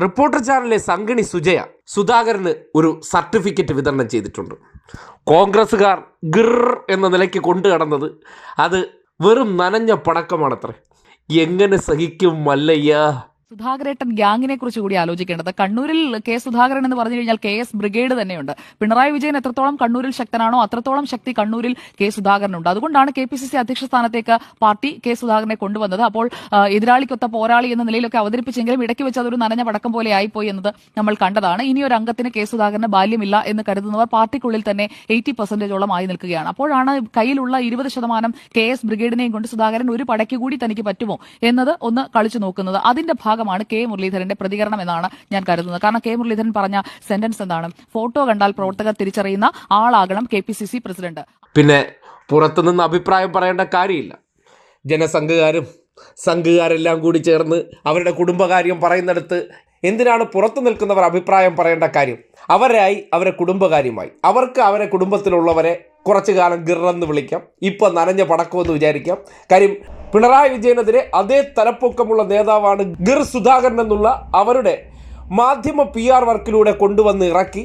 Reporter ചാനലിലെ സംഗണി സുജയ സുധാകരന് ഒരു certificate വിതരണം ചെയ്തിട്ടുണ്ട്. കോൺഗ്രസ്സുകാർ ഗിർ എന്ന നിലയ്ക്ക് കൊണ്ടു കടന്നത് അത് വെറും നനഞ്ഞ പടക്കമാണത്രേ. എങ്ങനെ സഹിക്കും മല്ലയ്യ? സുധാകരേട്ടൻ ഗ്യാങ്ങിനെ കുറിച്ച് കൂടി ആലോചിക്കേണ്ടത്. കണ്ണൂരിൽ കെ സുധാകരൻ എന്ന് പറഞ്ഞു കഴിഞ്ഞാൽ കെ എസ് ബ്രിഗേഡ് തന്നെയുണ്ട്. പിണറായി വിജയൻ എത്രത്തോളം കണ്ണൂരിൽ ശക്തനാണോ അത്രത്തോളം ശക്തി കണ്ണൂരിൽ കെ സുധാകരനുണ്ട്. അതുകൊണ്ടാണ് കെ പി സി സി അധ്യക്ഷ സ്ഥാനത്തേക്ക് പാർട്ടി കെ സുധാകരനെ കൊണ്ടുവന്നത്. അപ്പോൾ എതിരാളിക്കൊത്ത പോരാളി എന്ന നിലയിലൊക്കെ അവതരിപ്പിച്ചെങ്കിലും ഇടയ്ക്ക് വെച്ച് അതൊരു നനഞ്ഞ പടക്കം പോലെ ആയിപ്പോയി എന്നത് നമ്മൾ കണ്ടതാണ്. ഇനി ഒരു അംഗത്തിന് കെ സുധാകരന് ബാല്യമില്ല എന്ന് കരുതുന്നവർ പാർട്ടിക്കുള്ളിൽ തന്നെ എയ്റ്റി പെർസെന്റേജോളം ആയി നിൽക്കുകയാണ്. അപ്പോഴാണ് കയ്യിലുള്ള ഇരുപത് ശതമാനം കെ എസ് ബ്രിഗേഡിനെയും കൊണ്ട് സുധാകരൻ ഒരു പടയ്ക്ക് കൂടി തനിക്ക് പറ്റുമോ എന്നത് ഒന്ന് കളിച്ചു നോക്കുന്നത്. അതിന്റെ ഭാഗമാണ് കെ മുരളീധരന്റെ പ്രതികരണം എന്നാണ് ഞാൻ കരുതുന്നത്. കാരണം കെ മുരളീധരൻ പറഞ്ഞ സെന്റൻസ് എന്താണ്? ഫോട്ടോ കണ്ടാൽ പ്രവർത്തകർ തിരിച്ചറിയുന്ന ആളാകണം K P C C president. പിന്നെ പുറത്തുനിന്ന് അഭിപ്രായം പറയേണ്ട കാര്യമില്ല. ജനസംഘകാരും സംഘുകാരെല്ലാം കൂടി ചേർന്ന് അവരുടെ കുടുംബകാര്യം പറയുന്നിടത്ത് എന്തിനാണ് പുറത്തു നിൽക്കുന്നവർ അഭിപ്രായം പറയേണ്ട കാര്യം? അവരായി അവരെ കുടുംബകാര്യമായി. അവർക്ക് അവരെ കുടുംബത്തിലുള്ളവരെ കുറച്ചു കാലം ഗിറന്ന് വിളിക്കാം. ഇപ്പം നനഞ്ഞ പടക്കമെന്ന് വിചാരിക്കാം. കാര്യം പിണറായി വിജയനെതിരെ അതേ തലപ്പൊക്കമുള്ള നേതാവാണ് ഗിർ സുധാകരൻ എന്നുള്ള അവരുടെ മാധ്യമ പി ആർ വർക്കിലൂടെ കൊണ്ടുവന്ന് ഇറക്കി.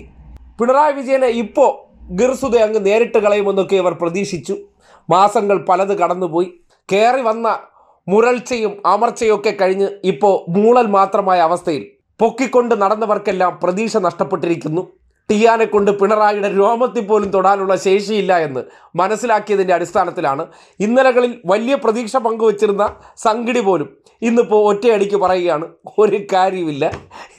പിണറായി വിജയനെ ഇപ്പോൾ ഗിർസുദ അങ്ങ് നേരിട്ട് കളയുമെന്നൊക്കെ ഇവർ പ്രതീക്ഷിച്ചു. മാസങ്ങൾ പലത് കടന്നുപോയി. കയറി വന്ന മുരൾച്ചയും അമർച്ചയൊക്കെ കഴിഞ്ഞ് ഇപ്പോൾ മൂളൽ മാത്രമായ അവസ്ഥയിൽ പൊക്കിക്കൊണ്ട് നടന്നവർക്കെല്ലാം പ്രതീക്ഷ നഷ്ടപ്പെട്ടിരിക്കുന്നു. ടിയാനെ കൊണ്ട് പിണറായിയുടെ രോമത്തിൽ പോലും തൊടാനുള്ള ശേഷിയില്ല എന്ന് മനസ്സിലാക്കിയതിന്റെ അടിസ്ഥാനത്തിലാണ് ഇന്നലകളിൽ വലിയ പ്രതീക്ഷ പങ്കുവച്ചിരുന്ന സംഗടി പോലും ഇന്നിപ്പോൾ ഒറ്റയടിക്ക് പറയുകയാണ് ഒരു കാര്യമില്ല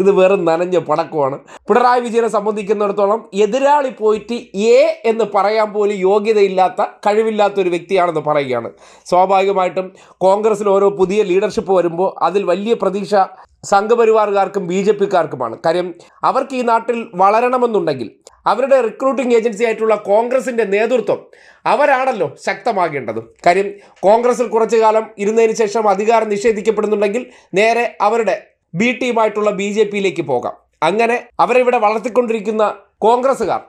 ഇത് വെറും നനഞ്ഞ പടക്കമാണ്. പിണറായി വിജയനെ സംബന്ധിക്കുന്നിടത്തോളം എതിരാളി പോയിട്ട് എ എന്ന് പറയാൻ പോലും യോഗ്യതയില്ലാത്ത കഴിവില്ലാത്ത ഒരു വ്യക്തിയാണെന്ന് പറയുകയാണ്. സ്വാഭാവികമായിട്ടും കോൺഗ്രസ്സിൽ ഓരോ പുതിയ ലീഡർഷിപ്പ് വരുമ്പോൾ അതിൽ വലിയ പ്രതീക്ഷ സംഘപരിവാറുകാർക്കും ബി ജെ പിക്കാർക്കുമാണ്. കാര്യം അവർക്ക് ഈ നാട്ടിൽ വളരണമെന്നുണ്ടെങ്കിൽ അവരുടെ റിക്രൂട്ടിംഗ് ഏജൻസി ആയിട്ടുള്ള കോൺഗ്രസിന്റെ നേതൃത്വം അവരാണല്ലോ ശക്തമാകേണ്ടത്. കാര്യം കോൺഗ്രസിൽ കുറച്ചു കാലം ഇരുന്നതിന് ശേഷം അധികാരം നിഷേധിക്കപ്പെടുന്നുണ്ടെങ്കിൽ നേരെ അവരുടെ ബി ടീമായിട്ടുള്ള ബി ജെ പിയിലേക്ക് പോകാം. അങ്ങനെ അവരിവിടെ വളർത്തിക്കൊണ്ടിരിക്കുന്ന കോൺഗ്രസ്സുകാർ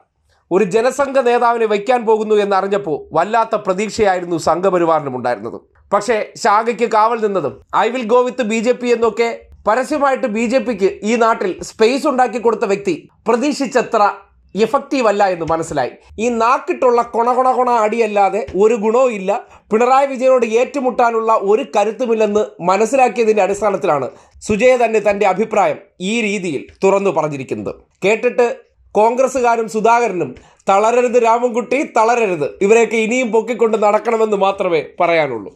ഒരു ജനസംഘ നേതാവിനെ വയ്ക്കാൻ പോകുന്നു എന്നറിഞ്ഞപ്പോൾ വല്ലാത്ത പ്രതീക്ഷയായിരുന്നു സംഘപരിവാറിനും ഉണ്ടായിരുന്നത്. പക്ഷേ ശാഖയ്ക്ക് കാവൽ നിന്നതും I will go with B J P എന്നൊക്കെ പരസ്യമായിട്ട് ബി ജെ പിക്ക് ഈ നാട്ടിൽ സ്പേസ് ഉണ്ടാക്കി കൊടുത്ത വ്യക്തി പ്രതീക്ഷിച്ചത്ര എഫക്റ്റീവ് അല്ല എന്ന് മനസ്സിലായി. ഈ നാക്കിട്ടുള്ള കൊണ കൊണ കൊണ അടിയല്ലാതെ ഒരു ഗുണവും ഇല്ല. പിണറായി വിജയനോട് ഏറ്റുമുട്ടാനുള്ള ഒരു കരുത്തുമില്ലെന്ന് മനസ്സിലാക്കിയതിന്റെ അടിസ്ഥാനത്തിലാണ് സുജയ തന്നെ തന്റെ അഭിപ്രായം ഈ രീതിയിൽ തുറന്നു പറഞ്ഞിരിക്കുന്നത്. കേട്ടിട്ട് കോൺഗ്രസ്സുകാരും സുധാകരനും തളരരുത് രാമൻകുട്ടി തളരരുത്. ഇവരെയൊക്കെ ഇനിയും പൊക്കിക്കൊണ്ട് നടക്കണമെന്ന് മാത്രമേ പറയാനുള്ളൂ.